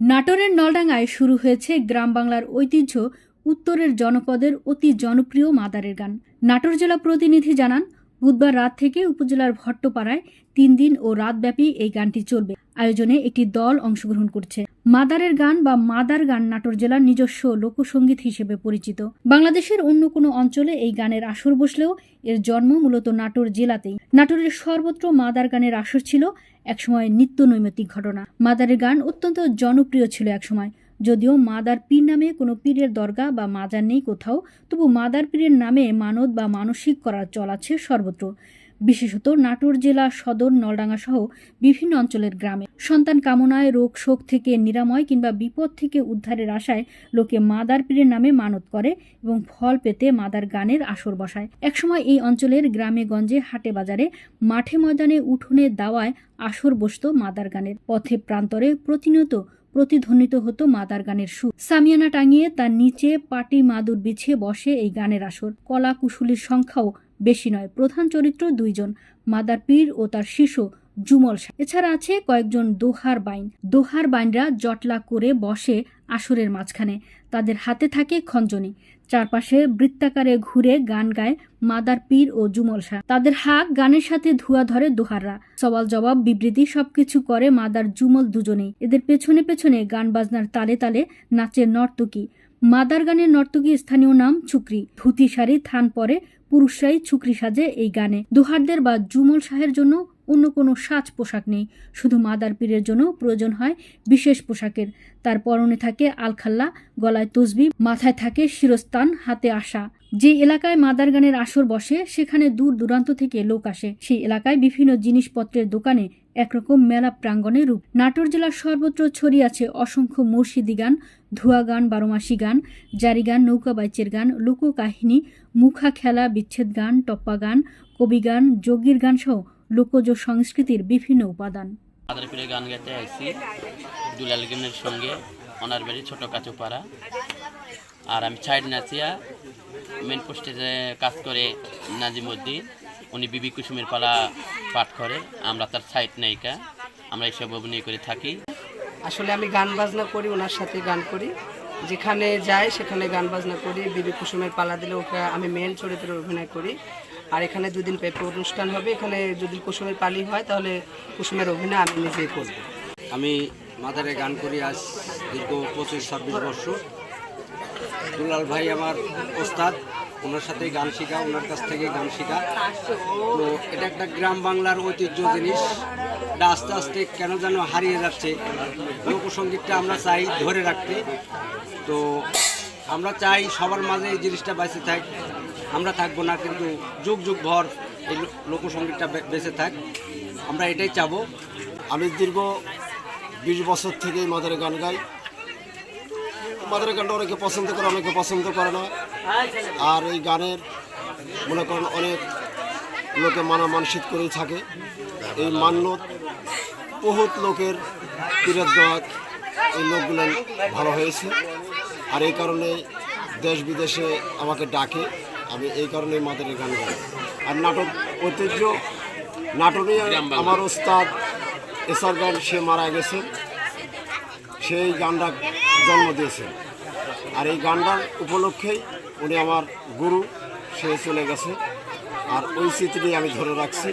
নাটোরের নলডাঙ্গায় শুরু হয়েছে গ্রাম বাংলার ঐতিহ্য উত্তরের জনপদের অতি জনপ্রিয় মাদারের গান। নাটোর জেলা প্রতিনিধি জানান, বুধবার রাত থেকে উপজেলার ভট্টপাড়ায় তিন দিন ও রাতব্যাপী এই গানটি চলবে। আয়োজনে একটি দল অংশগ্রহণ করছে। মাদারের গান বা মাদার গান নাটোর জেলার নিজস্ব লোকসঙ্গীত হিসেবে পরিচিত। বাংলাদেশের অন্য কোনো অঞ্চলে এই গানের আসর বসলেও এর জন্ম মূলত নাটোর জেলাতেই। নাটোরের সর্বত্র মাদার গানের আসর ছিল একসময় নিত্য নৈমিত্তিক ঘটনা। মাদারের গান অত্যন্ত জনপ্রিয় ছিল একসময়। যদিও মাদার পীর নামে কোনো পীরের দরগা বা মাজার নেই কোথাও, তবু মাদার পীরের নামে মানত বা মানসিক করার চল আছে সর্বত্র। বিশেষত নাটোর জেলা, সদর, নলডাঙ্গা সহ বিভিন্ন অঞ্চলের গ্রামে। সন্তান কামনায় রোগ, শোক থেকে নিরাময় কিংবা বিপদ থেকে উদ্ধারের আশায় লোকে মাদার পীরের নামে মানত করে এবং ফল পেতে মাদার গানের আসর বসায়। একসময় এই অঞ্চলের গ্রামে গঞ্জে হাটে বাজারে মাঠে ময়দানে উঠোনে দাওয়ায় আসর বসত মাদার গানের। পথে প্রান্তরে প্রতিনিয়ত প্রতিধ্বনিত হতো মাদার গানের সুর। সামিয়ানা টাঙিয়ে তার নিচে পাটি মাদুর বিছিয়ে বসে এই গানের আসর। কলা কুশলীর সংখ্যাও বেশি নয়, প্রধান চরিত্র দুইজন, মাদার পীর ও তার শিশু জুমল শাহ। এছাড়া আছে কয়েকজন দোহার বাইন। দোহার বাইনরা জটলা করে বসে আসরের মাঝখানে। তাদের হাতে থাকে খঞ্জনি। চারপাশে বৃত্তাকারে ঘুরে গান গায় মাদার পীর ও জুমল শাহ। তাদের হাক গানের সাথে ধুয়া ধরে দোহাররা। সওয়াল জবাব, বিবৃতি সবকিছু করে মাদার জুমল দুজনেই। এদের পেছনে পেছনে গান বাজনার তালে তালে নাচে নর্তকী। মাদার গানের নর্তকী স্থানীয় নাম ছুকরি ধুতি শাড়ি থান পরে পুরুষরাই ছুকরি সাজে এই গানে। দোহারদের বা জুমল শাহের জন্য অন্য কোনো সাজ পোশাক নেই। শুধু মাদার পীরের জন্য প্রয়োজন হয় বিশেষ পোশাকের। তার পরনে থাকে আলখাল্লা, গলায় তসবি, মাথায় থাকে শিরস্তান, হাতে আসা যে এলাকায় মাদার গানের আসর বসে, সেখানে দূর দূরান্ত থেকে লোক আসে। সেই এলাকায় বিভিন্ন জিনিসপত্রের দোকানে একরকম মেলা প্রাঙ্গণে রূপ। নাটোর জেলার সর্বত্র ছড়িয়ে আছে অসংখ্য মুর্শিদি গান, ধোয়া গান, বারোমাসি গান, জারি গান, নৌকা বাইচের গান, লোককাহিনী, মুখা খেলা, বিচ্ছেদ গান, টপ্পা গান, কবি গান যোগীর গান সহ লোকজ সংস্কৃতির বিভিন্ন উপাদান। মাদার পীরে গান গাইতে আসছি দুলাল গানের সঙ্গে ওনার বাড়ি ছোট কাচুপাড়া। আর আমি সাইড নাচিয়া মেন পোস্টে যে কাজ করে নাজিমুদ্দিন উনি বিবি কুসুমের পালা পাঠ করে আমরা তার সাইড নায়িকা আমরা এইসব অভিনয় করে থাকি। আসলে আমি গান বাজনা করি ওনার সাথে গান করি। যেখানে যাই সেখানে গান বাজনা করি বিবি কুসুমের পালা দিলে ওকে আমি মেন চরিত্রে অভিনয় করি। আর এখানে দুদিন পেপে অনুষ্ঠান হবে, এখানে যদি কুসুমের পালি হয়, তাহলে কুসুমের অভিনয় আমি নিজেই করব। আমি মাদারে গান করি আজ দীর্ঘ পঁচিশ, ছাব্বিশ বছর। দুলাল ভাই আমার ওস্তাদ, ওনার সাথে গান শেখা, ওনার কাছ থেকে গান শেখা। তো এটা একটা গ্রাম বাংলার ঐতিহ্য জিনিস। এটা আস্তে আস্তে কেন যেন হারিয়ে যাচ্ছে। লোকসঙ্গীতটা আমরা চাই ধরে রাখতে। তো আমরা চাই সবার মাঝে এই জিনিসটা বেঁচে থাক। আমরা থাকব না, কিন্তু যুগ যুগ ভর এই লোকসঙ্গীতটা বেঁচে থাক। আমরা এটাই চাবো। আমি দীর্ঘ বিশ বছর থেকেই মাদারে গান গাই। মাদারে গানটা অনেকে পছন্দ করে, অনেকে পছন্দ করে না। আর এই গানের মনে করেন অনেক লোকে মানা মানসিক করেই থাকে। এই মান্যত বহুত লোকের পীরের দোয়া এই লোকগুলো ভালো হয়েছে। আর এই কারণে দেশ বিদেশে আমাকে ডাকে। আমি এই কারণে মাদারের গান গাই। আর নাটক ঐতিহ্য, নাটকে আমার ওস্তাদ এসার গান, সে মারা গেছে। সেই গানটা জন্ম দিয়েছেন আর এই গানটার উপলক্ষেই উনি আমার গুরু, সে চলে গেছে। আর ওই স্মৃতিটি আমি ধরে রাখছি।